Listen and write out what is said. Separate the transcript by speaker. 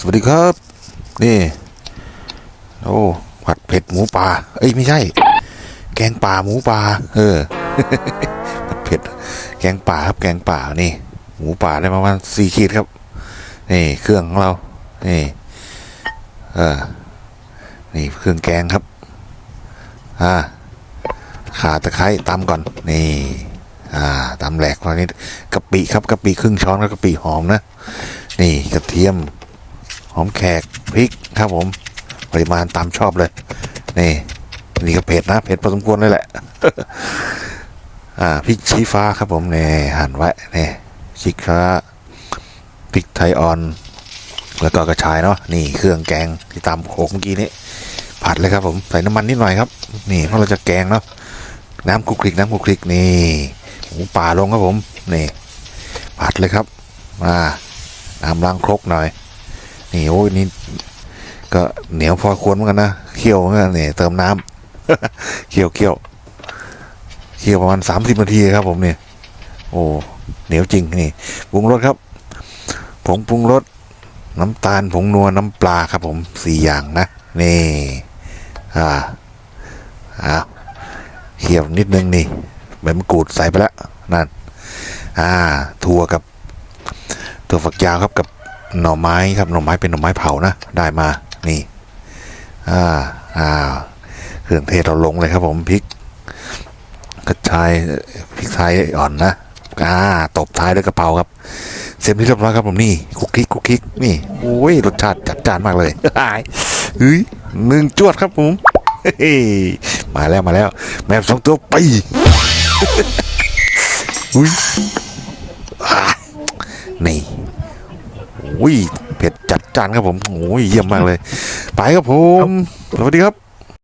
Speaker 1: สวัสดีครับ นี่โอ้ผัดเผ็ดหมูป่าเอ้ยไม่ใช่ แกงป่าหมูป่าเออผัดเผ็ด แกงป่าครับแกงป่านี่ หมูป่าได้ประมาณสี่ขีดครับ นี่เครื่องของเรา นี่ เออนี่เครื่องแกงครับอ่าขาตะไคร้ตำก่อน นี่ อ่าตำแหลกตอนนี้กะปิครับกะปิครึ่งช้อนแล้วกะปิหอมนะ นี่กระเทียม หอมแขกพริกครับผม ปริมาณตามชอบเลย นี่นี่ก็เผ็ดนะเผ็ดพอสมควรเลยแหละ อ่าพริกชี้ฟ้าครับผมนี่หั่นไว้นี่ชิคาพริกไทยอ่อนแล้วก็กระชายเนาะนี่เครื่องแกงที่ตามโขกเมื่อกี้นี้ผัดเลยครับผมใส่น้ำมันนิดหน่อยครับ นี่เพราะเราจะแกงเนาะน้ำคลุกคลิกน้ำคลุกคลิกนี่หมูป่าลงครับผมนี่ผัดเลยครับมาน้ำล้างครกหน่อย นี่โอ้ยนี่ก็เหนียวพอควรเหมือนกันนะเคี่ยวเหมือนกันนี่เติมน้ำเคี่ยวเคี่ยวเคี่ยวประมาณสามสิบนาทีครับ ผมเนี่ยโอ้เหนียวจริงนี่ปรุงรสครับผงปรุงรสน้ำตาลผงนัวน้ำปลาครับ ผมสี่อย่างนะนี่อ่าอ้าเคี่ยวนิดนึงนี่ใบมะกรูดใส่ไปแล้วนั่นอ่าถั่วกับถั่วฝักยาวครับกับ หน่อไม้ครับหน่อไม้เป็นหน่อไม้เผานะได้มานี่อ่าอ่าเครื่องเทศเราลงเลยครับผมพริกกระชายพริกไทยอ่อนนะอ่าตบท้ายด้วยกระเพราครับ เสร็จที่เรียบร้อยครับผมนี่คุกคิกคุกคิกนี่โอ้ยรสชาติจัดจ้านมากเลยเฮ้ยหนึ่งจวดครับผมเฮ้ยมาแล้วมาแล้ว แมวสองตัวไปอุ้ยนี่ เผ็ดจัดจานครับผมโอ้ยเยี่ยมมากเลย ไปครับผมสวัสดีครับ